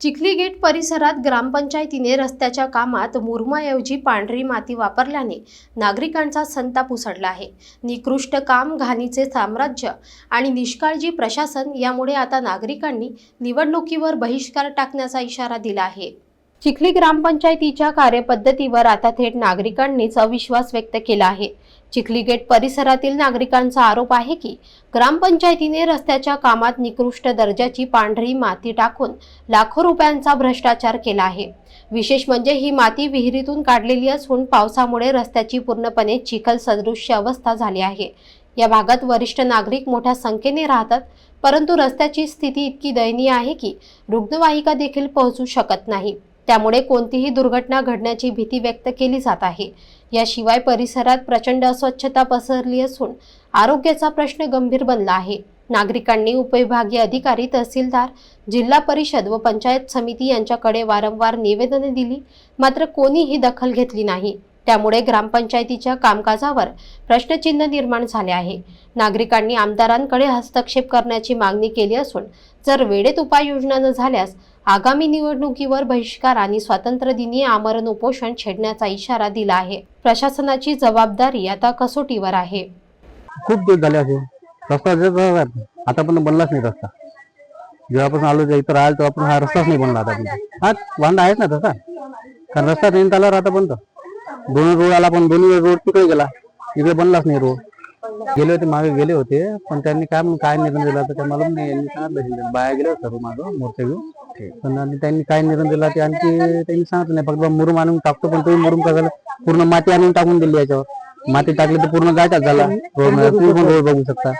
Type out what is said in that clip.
Chikhli gate परिसरात ग्रामपंचायतीने रस्त्याच्या कामात मुरमाऐवजी पांढरी माती वापरल्याने नागरिकांचा संताप उसडला आहे. निकृष्ट काम घाणीचे साम्राज्य आणि निष्काळजी प्रशासन यामुळे आता नागरिकांनी निवडणुकीवर बहिष्कार टाकण्याचा इशारा दिला आहे. चिखली ग्रामपंचायतीच्या कार्यपद्धतीवर आता थेट नागरिकांनीच अविश्वास व्यक्त केला आहे. चिखली गेट परिसरातील नागरिकांचा आरोप आहे की ग्रामपंचायतीने रस्त्याच्या कामात निकृष्ट दर्जाची पांढरी माती टाकून लाखो रुपयांचा भ्रष्टाचार केला आहे. विशेष म्हणजे ही माती विहिरीतून काढलेली असून पावसामुळे रस्त्याची पूर्णपणे चिखल सदृश्य अवस्था झाली आहे. या भागात वरिष्ठ नागरिक मोठ्या संख्येने राहतात परंतु रस्त्याची स्थिती इतकी दयनीय आहे की रुग्णवाहिका देखील पोहोचू शकत नाही. त्यामुळे कोणतीही दुर्घटना घडण्याची भीती व्यक्त केली जात आहे. याशिवाय परिसरात प्रचंड अस्वच्छता पसरली असून आरोग्याचा प्रश्न गंभीर बनला आहे. नागरिकांनी उपविभागीय अधिकारी तहसीलदार जिल्हा परिषद व पंचायत समिती यांच्याकडे वारंवार निवेदने दिली मात्र कोणीही दखल घेतली नाही. त्यामुळे ग्रामपंचायतीच्या कामकाजावर प्रश्नचिन्ह निर्माण झाले आहे. नागरिकांनी आमदारांकडे हस्तक्षेप करण्याची मागणी केली असून जर वेळेत उपाययोजना न झाल्यास आगामी निवडणुकीवर बहिष्कार आणि स्वातंत्र्यदिनी आमरण उपोषण छेडण्याचा इशारा दिला आहे. प्रशासनाची जबाबदारी आता कसोटीवर आहे. खूप दिवस झाले असे रस्ता आता. पण बनलाच नाही रस्ता. जेव्हापासून आलो इथं राहिलो तेव्हापासून हा रस्ताच नाही बनला आता. हा वांदा आहेच ना तसा. कारण रस्ता नाही आला आता बनतो. दोन रोड आला पण दोन्ही रोड तिकडे गेला. इकडे बनलाच नाही रोड. गेले होते मागे गेले होते पण त्यांनी काय काय निर्णय दिला तर मला नाही. यांनी सांगितलं बाया गेले होते सर्व मागं मोर्चा घेऊन. पण त्यांनी काय निर्णय दिला ते आणखी त्यांनी सांगितलं नाही. फक्त मुरुम आणून टाकतो पण तुम्ही मुरुम काय झालं पूर्ण माती आणून टाकून दिली याच्यावर. माती टाकली तर पूर्ण गाठात झाला. रोड तुम्ही पण रोड बघू शकता.